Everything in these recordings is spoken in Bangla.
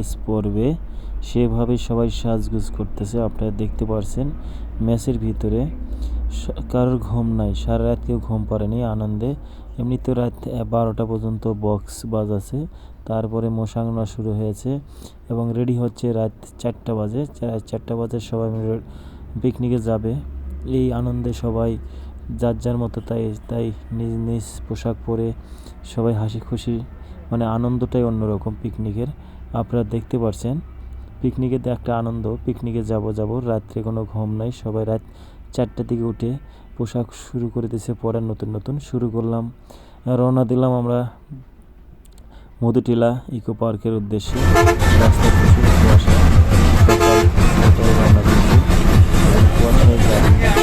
পিকনিকে সেভাবে সবাই সাজগুজ করতেছে, আপনারা দেখতে পারছেন ম্যাচের ভিতরে। কারোর ঘুম নাই, সারা রাত কেউ ঘুম পারেনি আনন্দে। এমনিতে রাত বারোটা পর্যন্ত বক্স বাজাছে তারপরে মোশাংনা শুরু হয়েছে এবং রেডি হচ্ছে রাত চারটা বাজে। চারটা বাজে সবাই পিকনিকে যাবে। এই আনন্দে সবাই যার যার মতো তাই তাই নিজ নিজ পোশাক পরে সবাই হাসি খুশি মানে আনন্দটাই অন্যরকম পিকনিকের। আপনারা দেখতে পারছেন পিকনিকের একটা আনন্দ, পিকনিকে যাব যাব, রাত্রে কোনো ঘুম নাই, সবাই রাত চারটার দিকে উঠে পোশাক শুরু করে দিয়েছে পরার নতুন নতুন শুরু করলাম। রওনা দিলাম আমরা মধুটিলা ইকো পার্কের উদ্দেশ্যে। রাস্তা রওনা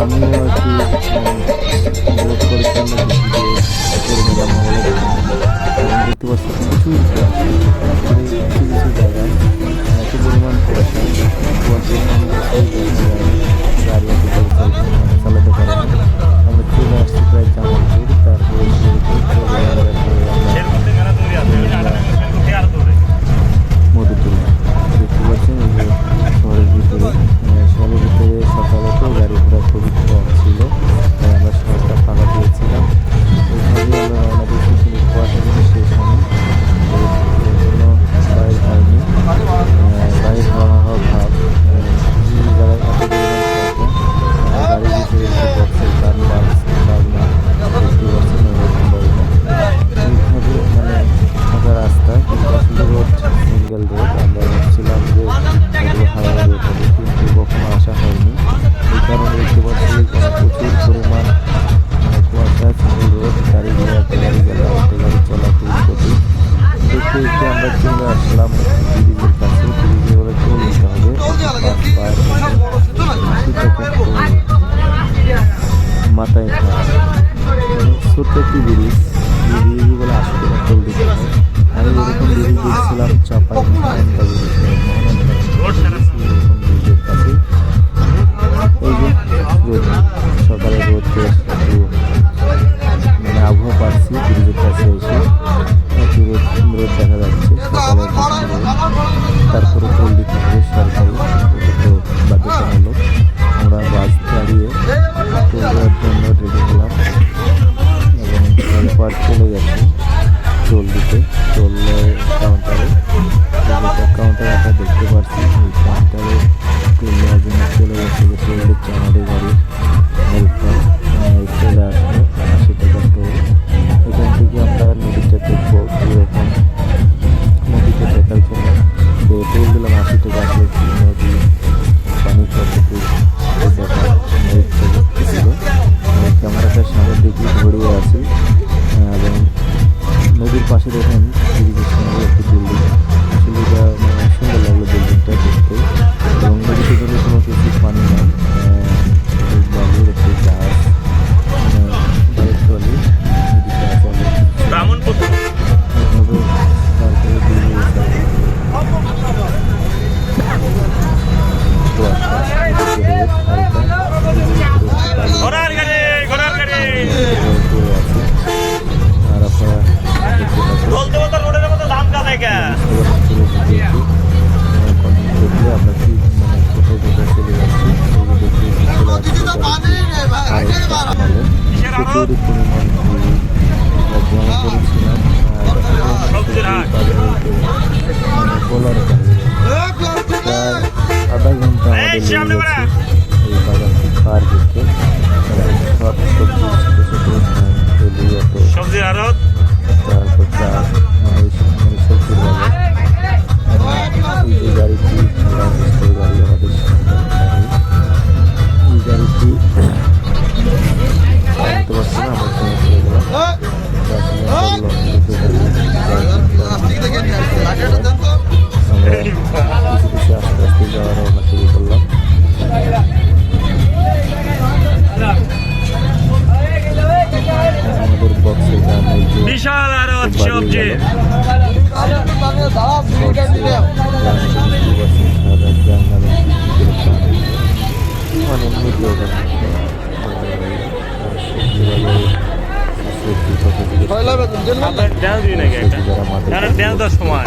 আমিও একটু ব্লগ করার জন্য দেখতে পাচ্ছি প্রচুর পার চলে গেছে টোল দিতে টোল কাউন্টারে কাউন্টার আমরা দেখতে পাচ্ছি কাউন্টারে টোল চলে গেছে ড্যান্স দিই নাকি একটা? না ড্যান্স দেওয়ার সময়।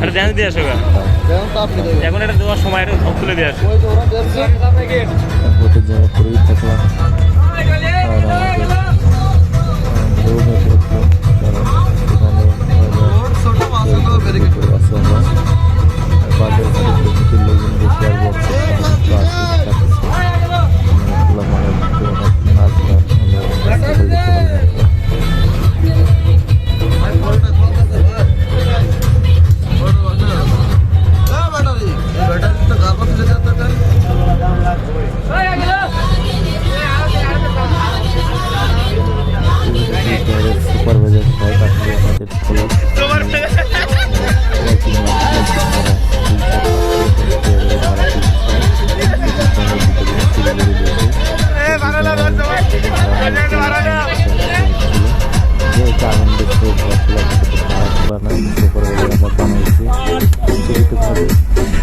একটা ড্যান্স দিয়ে আসো। এখন এটা দেওয়ার সময় এটা সব তুলে দিয়ে আসো। থাকলাম।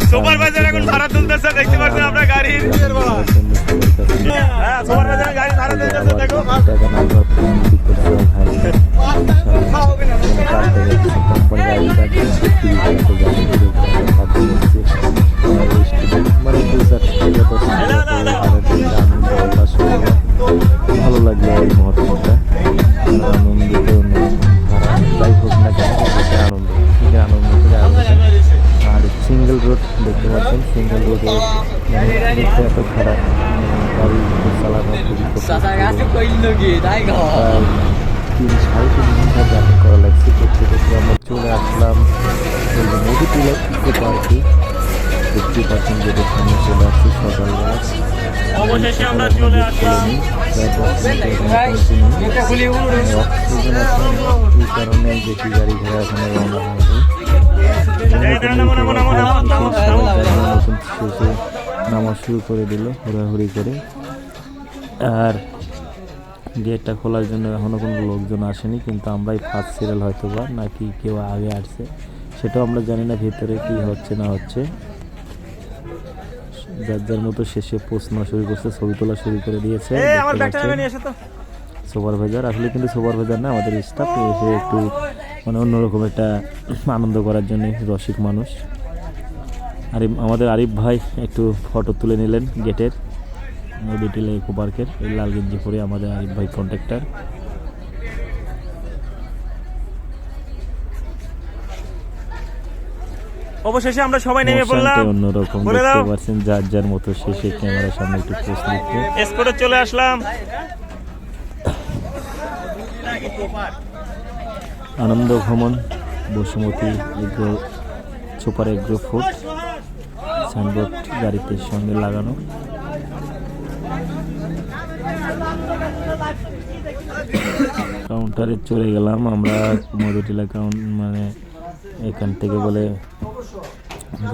সুপারভাইজার এখন ভাড়া তুলতেছে দেখতে পাচ্ছেন আপনার গাড়ির হ্যাঁ সুপারভাইজার গাড়ি ভাড়া তুলতেছে দেখো। ভালো দেখতেই পাচ্ছেন যেটা সামনে চলে আসছি সকালবেলা অবশেষে আমরা চলে আসলাম। অক্সিজেন আছে এই কারণে বেশি গাড়ি ঘোড়া এখানে রওনা নামো, শুরু করে দিল হুড়াহুড়ি করে আর গেটটা খোলার জন্য এখনও কোনো লোকজন আসেনি কিন্তু আমরাই ফার্স্ট সিরিয়াল হয়তো বা নাকি কেউ আগে আসছে সেটাও আমরা জানি না ভিতরে কি হচ্ছে না হচ্ছে। যার যার মতো শেষে প্রশ্ন শুরু করছে ছবি তোলা শুরু করে দিয়েছে সুপারভাইজার আসলে কিন্তু সুপারভাইজার না আমাদের স্টাফ এসে একটু মানে অন্যরকম একটা আনন্দ করার জন্য রসিক মানুষ। আরিফ আমাদের আরিফ ভাই একটু ফটো তুলে নিলেন গেটের নদী টিলা ইকো পার্কের এই লাল গেঞ্জি পরে আমাদের আরিফ ভাই কন্ট্রাক্টর অবশেষে আমরা সবাই নেমে পড়লাম। অন্যরকম দেখতে পাচ্ছেন যার যার মতো শেষে ক্যামেরার সামনে একটু পোস্ট এসকোটে চলে আসলাম। আনন্দ ভ্রমণ Basumati agro super agro food signboard গাড়িতে সঙ্গে লাগানো। কাউন্টারে চলে গেলাম আমরা মধুটিলা কাউন্ট মানে এখান থেকে বলে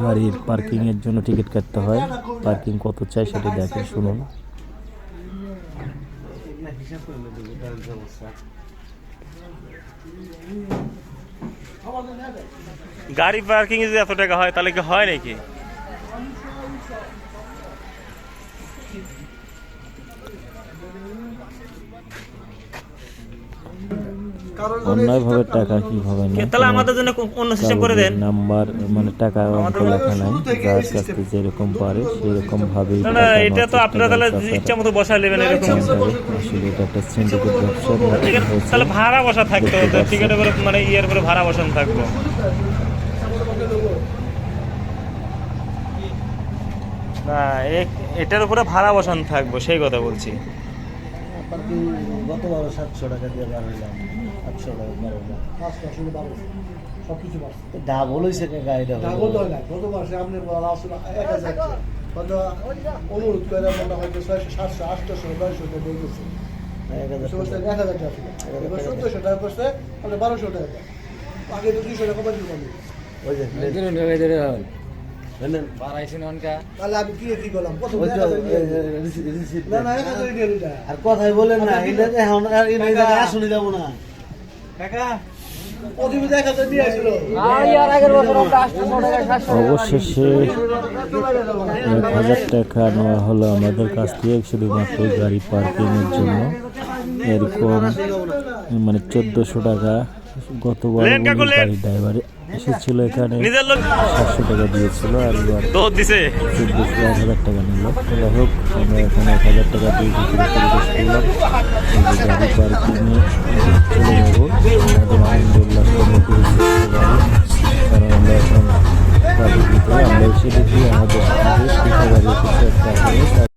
গাড়ির পার্কিংয়ের জন্য টিকিট কাটতে হয়। পার্কিং কত চাই সেটা দেখেন শুনুন। গাড়ি পার্কিং যদি এত টাকা হয়, তাহলে কি হয় নাকি? অন্যায়ভাবে টাকা কীভাবে নেয়? তাহলে আমাদের জন্য অন্য সিস্টেম করে দেন। নাম্বার মানে টাকা অঙ্ক লেখা নাই যার কাছ যেরকম পারে সেরকম না এটা তো আপনারা তাহলে ইচ্ছা মতো বসা নেবেন এরকম। আসলে এটা একটা সিন্ডিকেট ব্যবসা তাহলে ভাড়া বসা থাকতো টিকিটের করে মানে ইয়ার করে ভাড়া বসানো থাকব। না এ- এটার উপরে ভাড়া বসানো থাকব সেই কথা বলছি। গতবারও সাতশো টাকা দিয়ে বার আটশো টাকা বার হইলাম পাঁচটা ষোলো সব কিছু বাড়ছে ডাবল হয়েছে কে গাড়িটা ডাবল? তো হয় না গত মাসে আপনি বলা এক হাজার অনুরোধ করে মনে হয়তো ছয়শো সাতশো আটশো নয়শো টাকা দিয়ে গেছে এক হাজার এক হাজার টাকা ছিল। এবার চোদ্দশো টাকা করছে তাহলে বারোশো টাকা। আগে তো দুইশো টাকা বাড়ি কমে ওই যে আর কথাই বলেন না এখন আর আসলে যাব অবশেষে এক হাজার টাকা নেওয়া হলো আমাদের কাছ থেকে শুধুমাত্র গাড়ি পার্কিংয়ের জন্য। এরকম মানে চোদ্দোশো টাকা গতবার লেন কাকু, গাড়ি ড্রাইভার এসেছিল এখানে। সাতশো টাকা দিয়েছিল আর দিছে। চব্বিশ এক হাজার টাকা নিল। যাই হোক আমরা এখানে এক হাজার টাকা দিয়ে ভিতরে পরিবেশ করলাম গাড়ি পার্কিং চলে যাব। আমাদের আনন্দ উল্লাস কারণ আমরা এখন আমরা এসে দেখি আমাদের পিঠা একটা